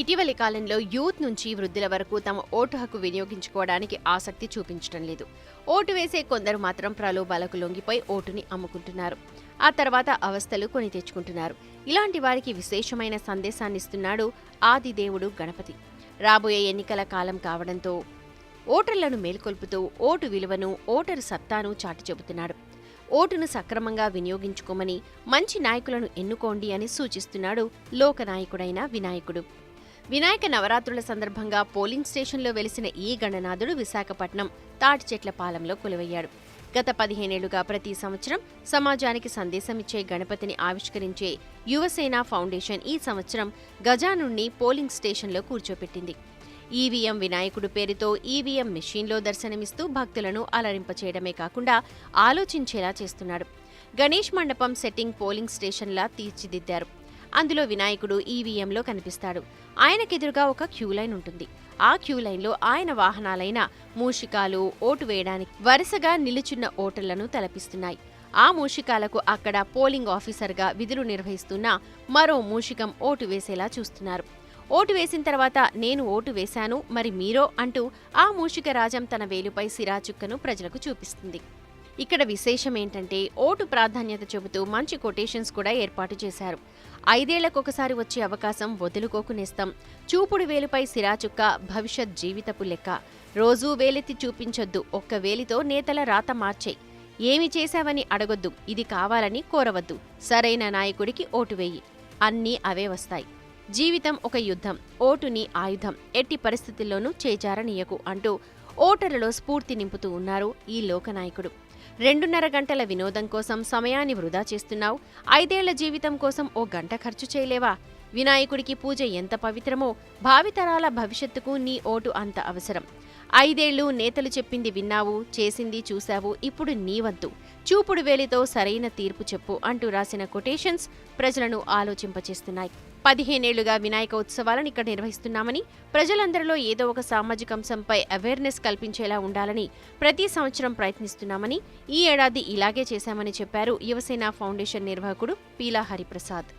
ఇటీవలి కాలంలో యూత్ నుంచి వృద్ధుల వరకు తమ ఓటు హక్కు వినియోగించుకోవడానికి ఆసక్తి చూపించడం లేదు. ఓటు వేసే కొందరు మాత్రం ప్రలోభాలకు లొంగిపోయి ఓటుని అమ్ముకుంటున్నారు. ఆ తర్వాత అవస్థలు కొని తెచ్చుకుంటున్నారు. ఇలాంటి వారికి విశేషమైన సందేశాన్ని ఇస్తున్నాడు ఆదిదేవుడు గణపతి. రాబోయే ఎన్నికల కాలం కావడంతో ఓటర్లను మేల్కొల్పుతూ ఓటు విలువను ఓటరు సత్తాను చాటి చెబుతున్నాడు. ఓటును సక్రమంగా వినియోగించుకోమని మంచి నాయకులను ఎన్నుకోండి అని సూచిస్తున్నాడు లోకనాయకుడైన వినాయకుడు. వినాయక నవరాత్రుల సందర్భంగా పోలింగ్ స్టేషన్లో వెలిసిన ఈ గణనాథుడు విశాఖపట్నం తాటిచెట్ల పాలెంలో కొలువయ్యాడు. గత పదిహేనేళ్ళుగా ప్రతి సంవత్సరం సమాజానికి సందేశమిచ్చే గణపతిని ఆవిష్కరించే యువసేన ఫౌండేషన్ ఈ సంవత్సరం గజానుణ్ణి పోలింగ్ స్టేషన్లో కూర్చోపెట్టింది. ఈవీఎం వినాయకుడు పేరుతో ఈవీఎం మెషీన్లో దర్శనమిస్తూ భక్తులను అలరింపచేయడమే కాకుండా ఆలోచించేలా చేస్తున్నాడు. గణేష్ మండపం సెట్టింగ్ పోలింగ్ స్టేషన్లా తీర్చిదిద్దారు. అందులో వినాయకుడు ఈవీఎంలో కనిపిస్తాడు. ఆయనకెదురుగా ఒక క్యూ లైన్ ఉంటుంది. ఆ క్యూ లైన్లో ఆయన వాహనాలైన మూషికాలు ఓటు వేయడానికి వరుసగా నిలుచున్న ఓటర్లను తలపిస్తున్నాయి. ఆ మూషికాలకు అక్కడ పోలింగ్ ఆఫీసర్గా విధులు నిర్వహిస్తున్న మరో మూషికం ఓటు వేసేలా చూస్తున్నారు. ఓటు వేసిన తర్వాత నేను ఓటు వేశాను మరి మీరో అంటూ ఆ మూషిక రాజం తన వేలుపై సిరాచుక్కను ప్రజలకు చూపిస్తుంది. ఇక్కడ విశేషం ఏంటంటే ఓటు ప్రాధాన్యత చెబుతూ మంచి కొటేషన్స్ కూడా ఏర్పాటు చేశారు. ఐదేళ్ళకొకసారి వచ్చే అవకాశం వదులుకోకునేస్తాం. చూపుడు వేలుపై సిరాచుక్క భవిష్యత్ జీవితపు లెక్క. రోజూ వేలెత్తి చూపించొద్దు ఒక్క వేలితో నేతల రాత మార్చేయి ఏమి చేశావని అడగొద్దు ఇది కావాలని కోరవద్దు. సరైన నాయకుడికి ఓటు వేయి. అన్నీ అవే వస్తాయి. జీవితం ఒక యుద్ధం ఓటుని ఆయుధం. ఎట్టి పరిస్థితుల్లోనూ చేజారనీయకు అంటూ ఓటర్లలో స్ఫూర్తి నింపుతూ ఉన్నారు ఈ లోకనాయకుడు. రెండున్నర గంటల వినోదం కోసం సమయాన్ని వృధా చేస్తున్నావు. ఐదేళ్ళ జీవితం కోసం ఓ గంట ఖర్చు చేయలేవా? వినాయకుడికి పూజ ఎంత పవిత్రమో భావితరాల భవిష్యత్తుకు నీ ఓటు అంత అవసరం. ఐదేళ్ళు నేతలు చెప్పింది విన్నావు చేసింది చూశావు ఇప్పుడు నీ వంతు చూపుడు వేలితో సరైన తీర్పు చెప్పు అంటూ రాసిన కొటేషన్స్ ప్రజలను ఆలోచింపచేస్తున్నాయి. పదిహేనేళ్ళుగా వినాయక ఉత్సవాలను ఇక్కడ నిర్వహిస్తున్నామని ప్రజలందరిలో ఏదో ఒక సామాజిక అంశంపై అవేర్నెస్ కల్పించేలా ఉండాలని ప్రతి సంవత్సరం ప్రయత్నిస్తున్నామని ఈ ఏడాది ఇలాగే చేశామని చెప్పారు యువసేన ఫౌండేషన్ నిర్వాహకుడు పీలా హరిప్రసాద్.